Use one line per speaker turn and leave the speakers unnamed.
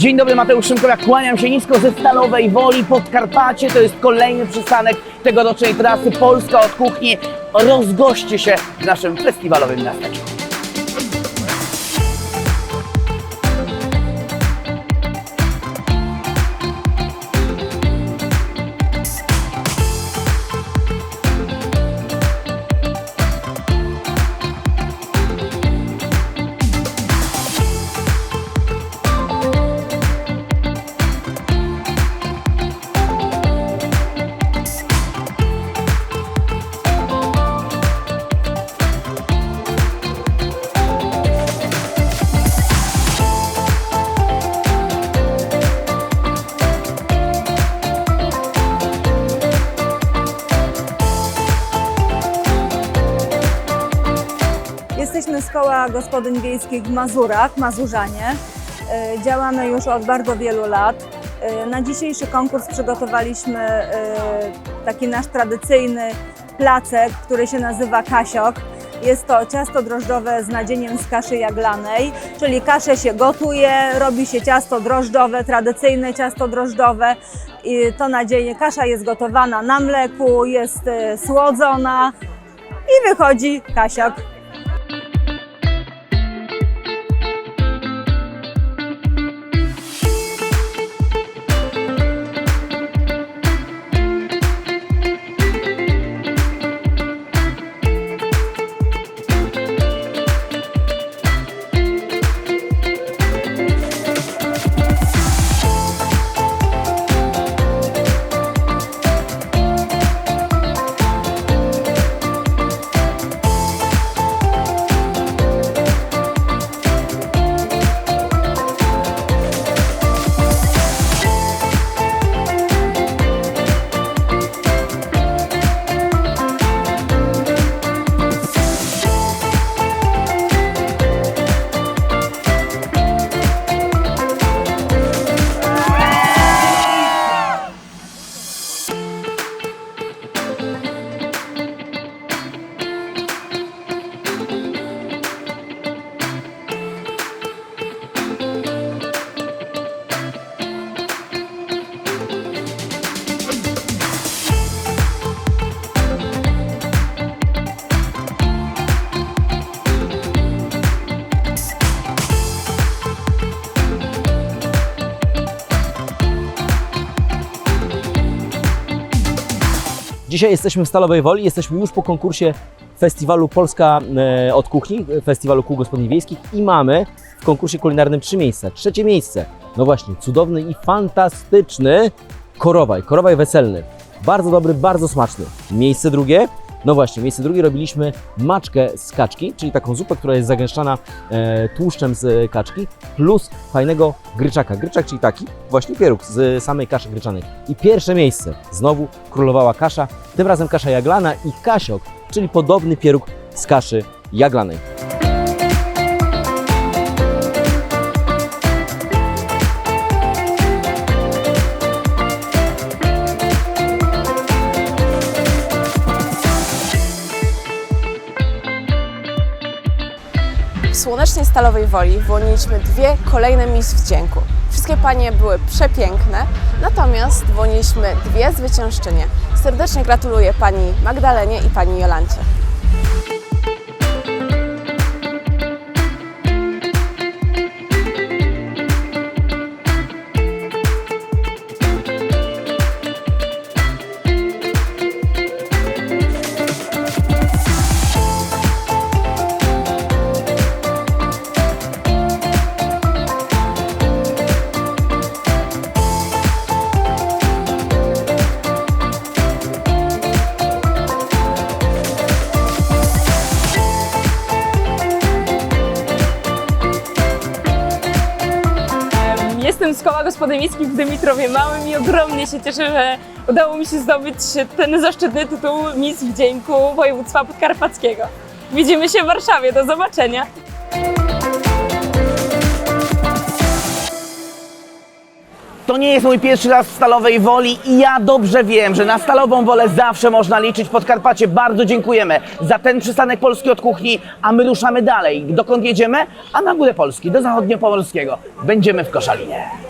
Dzień dobry, Mateusz Szymkowiak, kłaniam się nisko ze Stalowej Woli Podkarpacie. To jest kolejny przystanek tegorocznej trasy Polska od kuchni. Rozgoście się w naszym festiwalowym miasteczku.
Jesteśmy z koła gospodyń wiejskich w Mazurach, Mazurzanie. E, Działamy już od bardzo wielu lat. E, Na dzisiejszy konkurs przygotowaliśmy e, taki nasz tradycyjny placek, który się nazywa kasiok. Jest to ciasto drożdżowe z nadzieniem z kaszy jaglanej, czyli kaszę się gotuje, robi się ciasto drożdżowe, tradycyjne ciasto drożdżowe. I to nadzienie, kasza jest gotowana na mleku, jest słodzona i wychodzi kasiok.
Dzisiaj jesteśmy w Stalowej Woli, jesteśmy już po konkursie festiwalu Polska e, od Kuchni, festiwalu kół gospodyń wiejskich i mamy w konkursie kulinarnym trzy miejsca. Trzecie miejsce, no właśnie, cudowny i fantastyczny korowaj, korowaj weselny. Bardzo dobry, bardzo smaczny. Miejsce drugie, no właśnie, miejsce drugie robiliśmy maczkę z kaczki, czyli taką zupę, która jest zagęszczana e, tłuszczem z kaczki, plus fajnego gryczaka. Gryczak, czyli taki właśnie pieróg z samej kaszy gryczanej. I pierwsze miejsce, znowu królowała kasza, tym razem kasza jaglana i kasiok, czyli podobny pieróg z kaszy jaglanej.
W słonecznej Stalowej Woli wyłoniliśmy dwie kolejne Miss Wdzięku. Wszystkie panie były przepiękne, natomiast wyłoniliśmy dwie zwyciężczynie. Serdecznie gratuluję pani Magdalenie i pani Jolancie.
Jestem z koła gospodyń miejskich w Dymitrowie Małym i ogromnie się cieszę, że udało mi się zdobyć ten zaszczytny tytuł Miss Wdzięku Województwa Podkarpackiego. Widzimy się w Warszawie, do zobaczenia!
To nie jest mój pierwszy raz w Stalowej Woli i ja dobrze wiem, że na Stalową Wolę zawsze można liczyć. Podkarpacie, bardzo dziękujemy za ten przystanek Polski od kuchni, a my ruszamy dalej. Dokąd jedziemy? A na górę Polski, do zachodniopomorskiego. Będziemy w Koszalinie.